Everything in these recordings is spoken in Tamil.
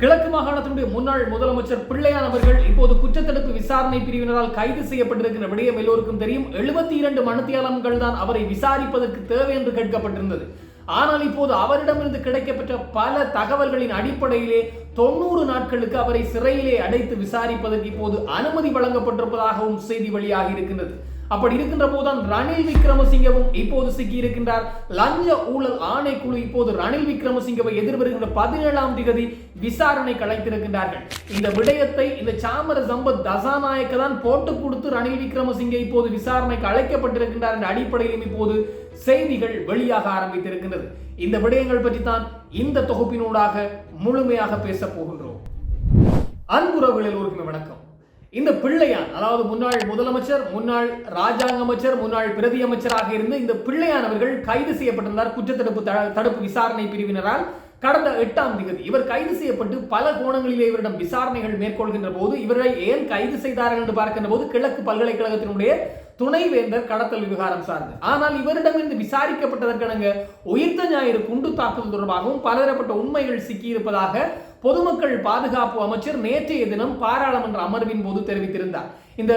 கிழக்கு மாகாணத்தினுடைய முன்னாள் முதலமைச்சர் பிள்ளையான் அவர்கள் இப்போது குற்றத்தடுப்பு விசாரணை பிரிவினரால் கைது செய்யப்பட்டிருக்கிற விடயம் எல்லோருக்கும் தெரியும். எழுபத்தி இரண்டு மனுத்தியாளர்கள் தான் அவரை விசாரிப்பதற்கு தேவை என்று கேட்கப்பட்டிருந்தது. ஆனால் இப்போது அவரிடமிருந்து கிடைக்கப்பெற்ற பல தகவல்களின் அடிப்படையிலே தொண்ணூறு நாட்களுக்கு அவரை சிறையிலே அடைத்து விசாரிப்பதற்கு இப்போது அனுமதி வழங்கப்பட்டிருப்பதாகவும் செய்தி வெளியாகி இருக்கின்றது. அப்படி இருக்கின்ற போதுதான் ரணில் விக்ரமசிங்கவும் இப்போது சிக்கி இருக்கின்றார் லஞ்ச ஊழல் ஆணைக்குழு இப்போது ரணில் விக்ரமசிங்கவை எதிர்வருகின்ற பதினேழாம் திகதி விசாரணை கலைத்திருக்கின்றார்கள் இந்த விடயத்தை இந்த சாமர சம்பத் தசாநாயக்க தான் போட்டு கொடுத்து ரணில் விக்ரமசிங்கே இப்போது விசாரணைக்கு அழைக்கப்பட்டிருக்கின்றார் என்ற அடிப்படையிலும் இப்போது செய்திகள் வெளியாக ஆரம்பித்திருக்கின்றது. இந்த விடயங்கள் பற்றி தான் இந்த தொகுப்பினூடாக முழுமையாக பேச போகின்றோம். அன்புறவுகளில் எல்லோருக்குமே வணக்கம். இந்த பிள்ளையான் அதாவது முன்னாள் முதலமைச்சர் முன்னாள் ராஜாங்க அமைச்சர் முன்னாள் பிரதி அமைச்சராக இருந்து இந்த பிள்ளையான் அவர்கள் கைது செய்யப்பட்டிருந்தார் குற்றத்தடுப்பு த- தடுப்பு விசாரணை பிரிவினரால் கடந்த எட்டாம் தேதி இவர் கைது செய்யப்பட்டு பல கோணங்களிலே இவரிடம் விசாரணைகள் மேற்கொள்கின்ற போது இவரை ஏன் கைது செய்தார்கள் என்று பார்க்கின்ற போது கிழக்கு பல்கலைக்கழகத்தினுடைய துணைவேந்தர் கடத்தல் விவகாரம் சார்ந்து. ஆனால் இவரிடமிருந்து விசாரிக்கப்பட்டதற்கெனங்க உயிர்த்த ஞாயிறு குண்டு தாக்குதல் தொடர்பாகவும் பலதரப்பட்ட உண்மைகள் சிக்கியிருப்பதாக பொதுமக்கள் பாதுகாப்பு அமைச்சர் நேற்றைய தினம் பாராளுமன்ற அமர்வின் போது தெரிவித்திருந்தார். இந்த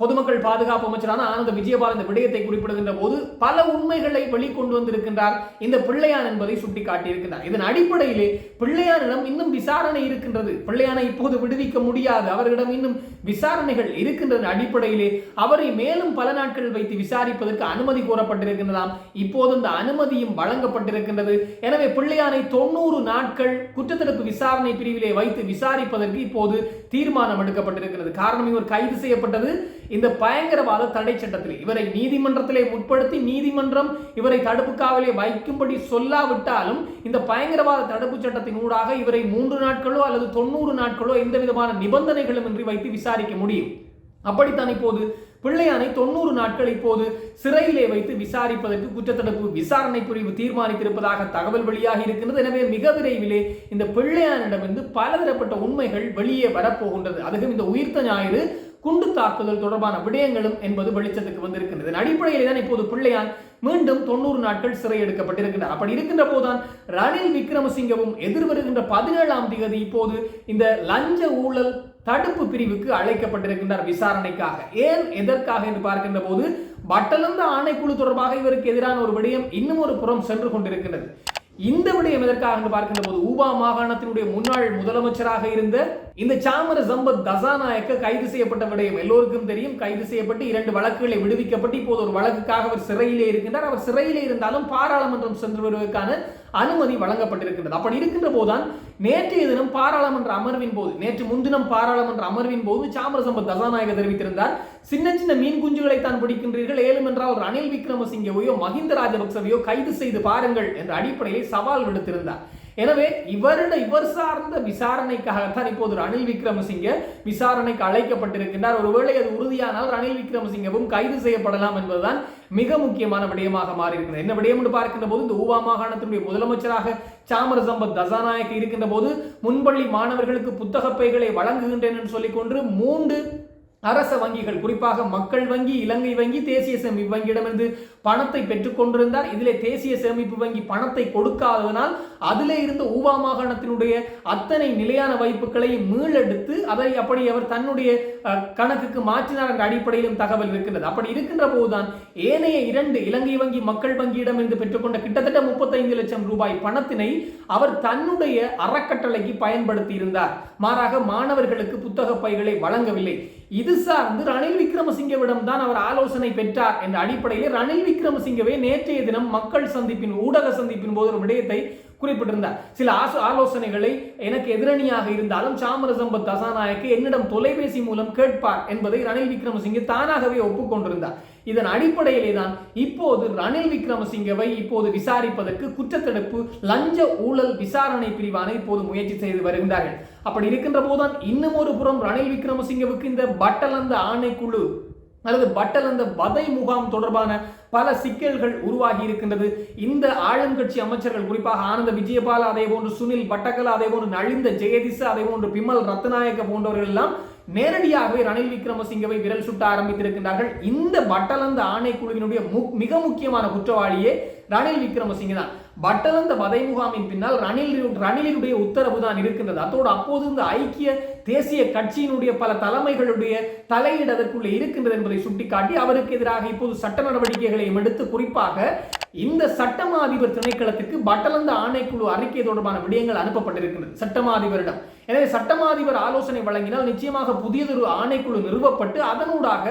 பொதுமக்கள் பாதுகாப்பு அமைச்சரான ஆனந்த விஜயபால் இந்த விடயத்தை குறிப்பிடுகின்ற போது பல உண்மைகளை வெளிக்கொண்டு வந்திருக்கின்றார். இந்த பிள்ளையான் என்பதை சுட்டிக்காட்டியிருக்கின்றார். இதன் அடிப்படையிலே பிள்ளையானிடம் இன்னும் விசாரணை இருக்கின்றது. பிள்ளையானை இப்போது விடுவிக்க முடியாது. அவர்களிடம் இன்னும் விசாரணைகள் இருக்கின்றது அடிப்படையிலே அவரை மேலும் பல நாட்கள் வைத்து விசாரிப்பதற்கு அனுமதி கோரப்பட்டிருக்கின்றதாம். இப்போது இந்த அனுமதியும் வழங்கப்பட்டிருக்கின்றது. எனவே பிள்ளையானை தொண்ணூறு நாட்கள் குற்றத்தடுப்பு விசாரணை பிரிவிலே வைத்து விசாரிப்பதற்கு இப்போது தீர்மானம் எடுக்கப்பட்டிருக்கிறது. காரணம் இவர் கைது செய்யப்பட்டது இந்த பயங்கரவாத தடை சட்டத்தில். இவரை நீதிமன்றத்திலே முற்படுத்தி நீதிமன்றம் இவரை தடுப்பு காவலே வைக்கும்படி சொல்லாவிட்டாலும் இந்த பயங்கரவாத தடுப்பு சட்டத்தின் ஊடாக இவரை மூன்று நாட்களோ அல்லது தொண்ணூறு நாட்களோ எந்த விதமான நிபந்தனைகளும் இன்றி வைத்து விசாரிக்க முடியும். அப்படித்தான் இப்போது பிள்ளையானை தொண்ணூறு நாட்கள் இப்போது சிறையிலே வைத்து விசாரிப்பதற்கு குற்றத்தடுப்பு விசாரணை பிரிவு தீர்மானித்திருப்பதாக தகவல் வெளியாகி இருக்கின்றது. எனவே மிக விரைவிலே இந்த பிள்ளையானிடமிருந்து பலதரப்பட்ட உண்மைகள் வெளியே வரப்போகின்றது. அதுவும் இந்த உயிர்த்த ஞாயிறு குண்டு தாக்குதல் தொடர்பான விடயங்களும் என்பது வெளிச்சத்துக்கு வந்திருக்கின்றது. இதன் அடிப்படையில் தான் இப்போது பிள்ளையான் மீண்டும் தொண்ணூறு நாட்கள் சிறை எடுக்கப்பட்டிருக்கின்றார் அப்படி இருக்கின்ற போதுதான் ரணில் விக்ரமசிங்கவும் எதிர்வருகின்ற பதினேழாம் தேதி இப்போது இந்த லஞ்ச ஊழல் தடுப்பு பிரிவுக்கு அழைக்கப்பட்டிருக்கின்றார் விசாரணைக்காக. ஏன் எதற்காக என்று பார்க்கின்ற போது பட்டலந்த ஆணைக்குழு தொடர்பாக இவருக்கு எதிரான ஒரு விடயம் இன்னும் ஒரு புறம் சென்று கொண்டிருக்கின்றது. இந்த விடயம் எதற்காக என்று பார்க்கின்ற போது ஊபா மாகாணத்தினுடைய முன்னாள் முதலமைச்சராக இருந்த இந்த சாமர சம்பத் தசாநாயக்க கைது செய்யப்பட்ட விடயம் எல்லோருக்கும் தெரியும். கைது செய்யப்பட்டு இரண்டு வழக்குகளை விடுவிக்கப்பட்டு இப்போது ஒரு வழக்குக்காக அவர் சிறையிலே இருக்கின்றார். அவர் சிறையிலே இருந்தாலும் பாராளுமன்றம் சென்று வருவதற்கான அனுமதி வழங்கப்பட்டிருக்கின்றது. அப்படி இருக்கின்ற போதுதான் நேற்றைய தினம் பாராளுமன்ற அமர்வின் போது நேற்று முன்தினம் பாராளுமன்ற அமர்வின் போது சாமர சம்பத் தசாநாயக தெரிவித்திருந்தார். சின்ன சின்ன மீன் குஞ்சுகளை தான் பிடிக்கின்றீர்கள். ஏலும் என்றால் ரணில் விக்ரமசிங்கவையோ மஹிந்த ராஜபக்சவையோ கைது செய்து பாருங்கள் என்ற அடிப்படையில் சவால் விடுத்திருந்தார். எனவே இவருட இவர் சார்ந்த விசாரணைக்காகத்தான் இப்போது ரணில் விக்ரமசிங்க விசாரணைக்கு அழைக்கப்பட்டிருக்கின்றார். ஒருவேளை அது உறுதியானால் ரணில் விக்ரமசிங்கவும் கைது செய்யப்படலாம் என்பதுதான் மிக முக்கியமான விடயமாக மாறியிருக்கிறது. என்ன விடயம் என்று பார்க்கின்ற போது இந்த ஊவா மாகாணத்தினுடைய முதலமைச்சராக சாமர சம்பத் தசாநாயக் இருக்கின்ற போது முன்பள்ளி மாணவர்களுக்கு புத்தக பைகளை வழங்குகின்றேன் என்று சொல்லிக்கொண்டு மூன்று அரச வங்கிகள் குறிப்பாக மக்கள் வங்கி இலங்கை வங்கி தேசிய சேமிப்பு வங்கியிடமிருந்து பணத்தை பெற்றுக் கொண்டிருந்தார். இதிலே தேசிய சேமிப்பு வங்கி பணத்தை கொடுக்காததனால் அதிலே இருந்த ஊவா மாகாணத்தினுடைய அத்தனை நிலையான வைப்புகளை மீளெடுத்து அதை அப்படி அவர் தன்னுடைய கணக்குக்கு மாற்றினார் என்ற அடிப்படையிலும் தகவல் இருக்கிறது அப்படி இருக்கின்ற போதுதான் ஏனைய இரண்டு இலங்கை வங்கி மக்கள் வங்கியிடமிருந்து பெற்றுக்கொண்ட கிட்டத்தட்ட முப்பத்தைந்து லட்சம் ரூபாய் பணத்தினை அவர் தன்னுடைய அறக்கட்டளைக்கு பயன்படுத்தி இருந்தார். மாறாக மாணவர்களுக்கு புத்தக பைகளை வழங்கவில்லை. இது சார்ந்து ரணில் விக்ரமசிங்கவிடம் தான் அவர் ஆலோசனை பெற்றார் என்ற அடிப்படையில் ரணில் விக்ரமசிங்கவே நேற்றைய தினம் மக்கள் சந்திப்பின் ஊடக சந்திப்பின் போது ஒரு விடயத்தை குறிப்பிட்டிருந்தார். சில ஆசு ஆலோசனைகளை எனக்கு எதிரணியாக இருந்தாலும் சாமர சம்பத் தசாநாயக்கு என்னிடம் தொலைபேசி மூலம் கேட்பார் என்பதை ரணில் விக்ரமசிங்கே தானாகவே ஒப்புக்கொண்டிருந்தார். இதன் அடிப்படையிலே தான் இப்போது ரணில் விக்ரமசிங்கவை இப்போது விசாரிப்பதற்கு குற்றத்தடுப்பு லஞ்ச ஊழல் விசாரணை பிரிவான இப்போது முயற்சி செய்து வருகின்றார்கள். அப்படி இருக்கின்ற போதுதான் இன்னும் ஒரு புறம் ரணில் விக்ரமசிங்கவுக்கு இந்த பட்டலந்த ஆணைக்குழு அல்லது பட்டலந்த வதை முகாம் தொடர்பான பல சிக்கல்கள் உருவாகி இருக்கின்றது. இந்த ஆளுங்கட்சி அமைச்சர்கள் குறிப்பாக ஆனந்த விஜயபால அதே போன்று சுனில் பட்டகல அதே போன்று நலிந்த ஜெயதிச அதே போன்று பிமல் ரத்நாயக்க போன்றவர்கள் எல்லாம் நேரடியாகவே ரணில் விக்ரமசிங்கவை விரல் சுட்ட ஆரம்பித்திருக்கின்றார்கள். இந்த பட்டலந்த ஆணைக்குழுவினுடைய மிக முக்கியமான குற்றவாளியே ரணில் விக்ரமசிங்க தான். பட்டலந்த பதை முகாமின் பின்னால் ரணில் ரணிலினுடைய உத்தரவு தான் இருக்கின்றது. அதோடு அப்போது இந்த ஐக்கிய தேசிய கட்சியினுடைய பல தலைமைகளுடைய தலையீடு அதற்குள்ளே இருக்கின்றது என்பதை சுட்டிக்காட்டி அவருக்கு எதிராக இப்போது சட்ட நடவடிக்கைகளையும் எடுத்து குறிப்பாக இந்த சட்டமா அதிபர் திணைக்களத்துக்கு பட்டலந்த ஆணைக்குழு அறிக்கை தொடர்பான விடயங்கள் அனுப்பப்பட்டிருக்கின்றது. சட்டமா அதிபரிடம் எனவே சட்டமாதிபர் ஆலோசனை வழங்கினால் நிச்சயமாக புதியதொரு ஆணைக்குழு நிறுவப்பட்டு அதனூடாக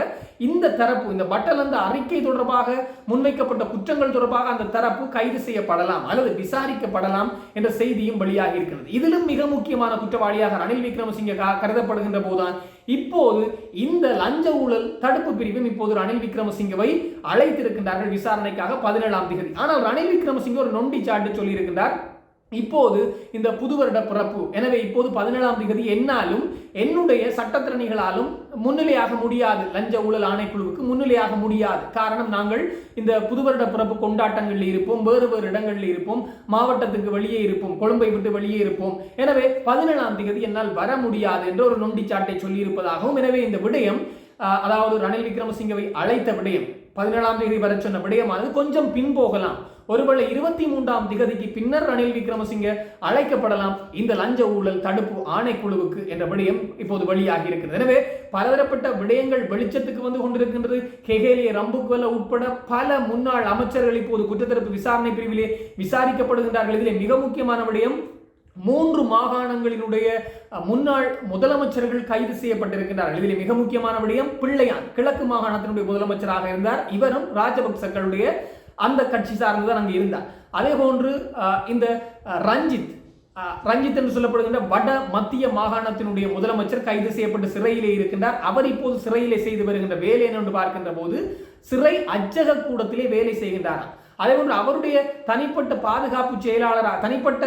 இந்த தரப்பு இந்த பட்டலந்த அறிக்கை தொடர்பாக முன்வைக்கப்பட்ட குற்றங்கள் தொடர்பாக அந்த தரப்பு கைது செய்யப்படலாம் அல்லது விசாரிக்கப்படலாம் என்ற செய்தியும் வெளியாகி இருக்கிறது. இதிலும் மிக முக்கியமான குற்றவாளியாக ரணில் விக்ரமசிங்க கருதப்படுகின்ற போதுதான் இப்போது இந்த லஞ்ச ஊழல் தடுப்பு பிரிவும் இப்போது ரணில் விக்ரமசிங்கவை அழைத்திருக்கின்றார்கள் விசாரணைக்காக பதினேழாம் தேதி. ஆனால் ரணில் விக்ரமசிங்க ஒரு நொண்டி சாட்டு சொல்லியிருக்கின்றார். இப்போது இந்த புது வருட பிறப்பு. எனவே இப்போது பதினேழாம் தேதி என்னாலும் என்னுடைய சட்டத்திறனிகளாலும் முன்னிலையாக முடியாது. லஞ்ச ஊழல் ஆணைக்குழுவுக்கு முன்னிலையாக முடியாது. காரணம் நாங்கள் இந்த புது வருட பிறப்பு கொண்டாட்டங்களில் இருப்போம். வேறு வேறு இடங்களில் இருப்போம். மாவட்டத்துக்கு வெளியே இருப்போம். கொழும்பை விட்டு வெளியே இருப்போம். எனவே பதினேழாம் தேதி என்னால் வர முடியாது என்ற ஒரு நொண்டிச்சாட்டை சொல்லியிருப்பதாகவும் எனவே இந்த விடயம் அதாவது ரணில் விக்ரமசிங்கவை அழைத்த விடயம். பதினேழாம் தேதி வர சொன்ன விடயமானது கொஞ்சம் பின்போகலாம் ஒருவேளை இருபத்தி மூன்றாம் திகதிக்கு பின்னர் ரணில் விக்ரமசிங்க அழைக்கப்படலாம். இந்த லஞ்ச ஊழல் தடுப்பு ஆணைக்குழுவுக்கு என்ற விடயம் இப்போது வெளியாகி இருக்கிறது. எனவே பலதரப்பட்ட விடயங்கள் வெளிச்சத்துக்கு வந்து கொண்டிருக்கின்றது. ஹெகேலிய ரம்புக்வல உட்பட பல முன்னாள் அமைச்சர்கள் இப்போது குற்றத்தரப்பு விசாரணை பிரிவிலே விசாரிக்கப்படுகின்றார்கள். இதிலே மிக முக்கியமான விடயம் மூன்று மாகாணங்களினுடைய முன்னாள் முதலமைச்சர்கள் கைது செய்யப்பட்டிருக்கிறார்கள் இதில் மிக முக்கியமான விடயம் பிள்ளையான் கிழக்கு மாகாணத்தினுடைய முதலமைச்சராக இருந்தார். இவரும் ராஜபக்சக்களுடைய அந்த கட்சி சார்ந்துதான் அங்கே இருந்தார். அதே போன்று இந்த ரஞ்சித் ரஞ்சித் என்று சொல்லப்படுகின்ற வட மத்திய மாகாணத்தினுடைய முதலமைச்சர் கைது செய்யப்பட்டு சிறையிலே இருக்கின்றார். அவர் இப்போது சிறையிலே செய்து வருகின்ற வேலை என்று பார்க்கின்ற போது சிறை அச்சக கூடத்திலே வேலை செய்கின்றாராம். அதே போன்று அவருடைய தனிப்பட்ட பாதுகாப்பு செயலாளராக தனிப்பட்ட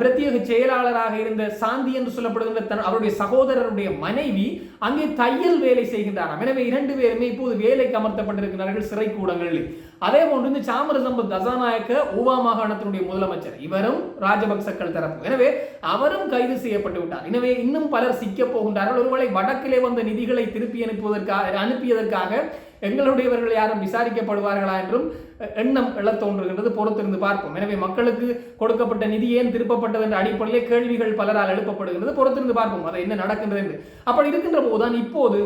பிரத்யேக செயலாளராக இருந்த சாந்தி என்று சொல்லப்படுகின்ற அவருடைய சகோதரருடைய மனைவி அங்கே தையல் வேலை செய்கின்றாராம். எனவே இரண்டு பேருமே இப்போது வேலைக்கு அமர்த்தப்பட்டிருக்கிறார்கள் சிறை கூடங்களில் அதே போன்று இந்த சாமரசம்பத் தசாநாயக்க ஊவா மாகாணத்தினுடைய முதலமைச்சர் இவரும் ராஜபக்சக்கள் தரப்பு. எனவே அவரும் கைது செய்யப்பட்டு விட்டார். எனவே இன்னும் பலர் சிக்க போகின்றார்கள். ஒருவேளை வடக்கிலே வந்த நிதிகளை திருப்பி அனுப்புவதற்காக அனுப்பியதற்காக எங்களுடையவர்கள் யாரும் விசாரிக்கப்படுவார்களா என்றும் எண்ணம் எழத் தோன்றுகின்றது. பொறுத்திருந்து பார்ப்போம். எனவே மக்களுக்கு கொடுக்கப்பட்ட நிதி ஏன் திருப்பப்பட்டது என்ற அடிப்படையிலே கேள்விகள் பலரால் எழுப்பப்படுகின்றது. பொறுத்திருந்து பார்ப்போம். அதை என்ன நடக்கின்றது என்று. அப்படி இருக்கின்ற போதுதான் இப்போது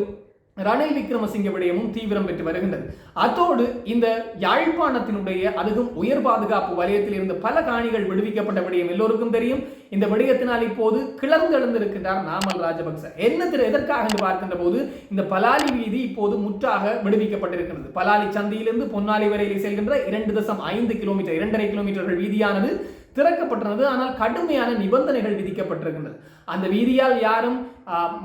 ரணில் விக்ரமசிங்க விடயமும் தீவிரம் பெற்று வருகின்றது. அதோடு இந்த யாழ்ப்பாணத்தினுடைய அதுவும் உயர் பாதுகாப்பு வலயத்தில் இருந்து பல காணிகள் விடுவிக்கப்பட்ட விடயம் எல்லோருக்கும் தெரியும். இந்த விடயத்தினால் இப்போது கிளர்ந்தெழுந்திருக்கின்றார் நாமல் ராஜபக்ச. என்ன எதற்காக என்று பார்க்கின்ற போது இந்த பலாலி வீதி இப்போது முற்றாக விடுவிக்கப்பட்டிருக்கிறது. பலாலி சந்தியிலிருந்து பொன்னாலி வரையில் செல்கின்ற இரண்டு தசம் ஐந்து கிலோமீட்டர் இரண்டரை கிலோமீட்டர்கள் வீதியானது. திறக்கப்பட்டுள்ளது ஆனால் கடுமையான நிபந்தனைகள் விதிக்கப்பட்டிருக்கின்றது அந்த வீதியால் யாரும்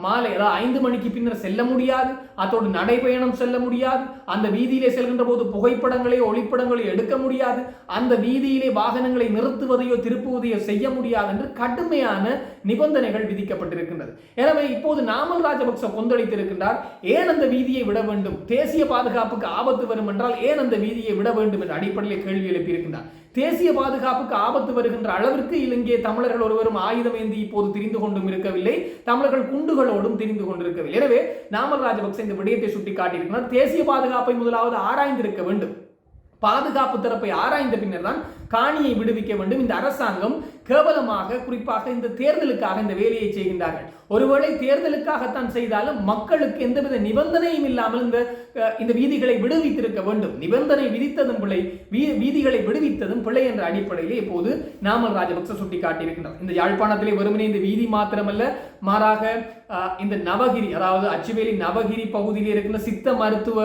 மாலை அதாவது ஐந்து மணிக்கு பின்னர் செல்ல முடியாது. அதோடு நடைபயணம் செல்ல முடியாது. அந்த வீதியிலே செல்கின்ற போது புகைப்படங்களையோ ஒளிப்படங்களையோ எடுக்க முடியாது. அந்த வீதியிலே வாகனங்களை நிறுத்துவதையோ திருப்புவதையோ செய்ய முடியாது என்று கடுமையான நிபந்தனைகள் விதிக்கப்பட்டிருக்கின்றது. எனவே இப்போது நாமல் ராஜபக்ச கொந்தளித்திருக்கின்றார். ஏன் அந்த வீதியை விட வேண்டும்? தேசிய பாதுகாப்புக்கு ஆபத்து வரும் என்றால் ஏன் அந்த வீதியை விட வேண்டும் என்ற அடிப்படையில் கேள்வி எழுப்பியிருக்கின்றார். தேசிய பாதுகாப்புக்கு ஆபத்து வருகின்ற அளவிற்கு இலங்கை தமிழர்கள் ஒருவரும் ஆயுதம் ஏந்தி இப்போது திரிந்து கொண்டும் இருக்கவில்லை. தமிழர்கள் குண்டுகளோடும் திரிந்து கொண்டிருக்கவில்லை. எனவே நாமல் ராஜபக்சே இந்த விடயத்தை சுட்டி காட்டியிருக்கிறார் தேசிய பாதுகாப்பை முதலாவது ஆராய்ந்திருக்க வேண்டும். பாதுகாப்பு தரப்பை ஆராய்ந்த பின்னர் தான் காணியை விடுவிக்க வேண்டும். இந்த அரசாங்கம் கேவலமாக குறிப்பாக இந்த தேர்தலுக்காக இந்த வேலையை செய்கின்றார்கள். ஒருவேளை தேர்தலுக்காகத்தான் செய்தாலும் மக்களுக்கு எந்தவித நிபந்தனையும் இல்லாமல் இந்த இந்த வீதிகளை விடுவித்திருக்க வேண்டும். நிபந்தனை விதித்ததும் பிள்ளை வீதிகளை விடுவித்ததும் பிள்ளை என்ற அடிப்படையிலே இப்போது நாமல் ராஜபக்ச சுட்டிக்காட்டியிருக்கின்றார் இந்த யாழ்ப்பாணத்திலே வெறுமனே இந்த வீதி மாத்திரமல்ல மாறாக இந்த நவகிரி அதாவது அச்சுவேலி நவகிரி பகுதியில் இருக்கின்ற சித்த மருத்துவ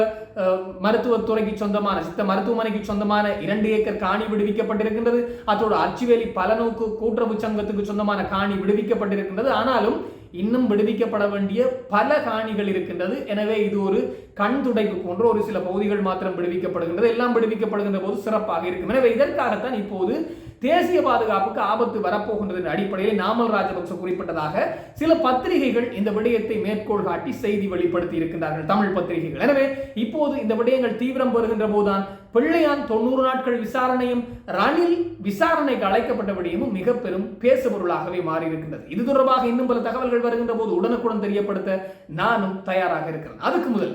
மருத்துவத்துறைக்கு சொந்தமான சித்த மருத்துவமனைக்கு சொந்தமான இரண்டு ஏக்கர் காணி விடுவிக்கப்பட்ட விடுவிக்கப்பட்டிருக்கின்றது அதோடு அச்சுவேலி பலநோக்கு கூட்டுறவு சங்கத்துக்கு சொந்தமான காணி விடுவிக்கப்பட்டிருக்கின்றது. ஆனாலும் இன்னும் விடுவிக்கப்பட வேண்டிய பல காணிகள் இருக்கின்றது. எனவே இது ஒரு கண் துடைப்பு போன்ற ஒரு சில பகுதிகள் மாத்திரம் விடுவிக்கப்படுகின்றது. எல்லாம் விடுவிக்கப்படுகின்ற போது சிறப்பாக இருக்கும். எனவே இதற்காகத்தான் இப்போது தேசிய பாதுகாப்புக்கு ஆபத்து வரப்போகின்றதன் அடிப்படையில் நாமல் ராஜபக்ச குறிப்பிட்டதாக சில பத்திரிகைகள் இந்த விடயத்தை மேற்கோள் காட்டி செய்தி வெளிப்படுத்தி இருக்கின்றார்கள் தமிழ் பத்திரிகைகள். எனவே இப்போது இந்த விடயங்கள் தீவிரம் பெறுகின்ற போதுதான் பிள்ளையான் தொண்ணூறு நாட்கள் விசாரணையும் ரணில் விசாரணைக்கு அழைக்கப்பட்ட விடயமும் மிக பெரும் பேசுபொருளாகவே மாறியிருக்கின்றது. இது தொடர்பாக இன்னும் பல தகவல்கள் வருகின்ற போது உடனுக்குடன் தெரியப்படுத்த நானும் தயாராக இருக்கிறேன். அதுக்கு முதல்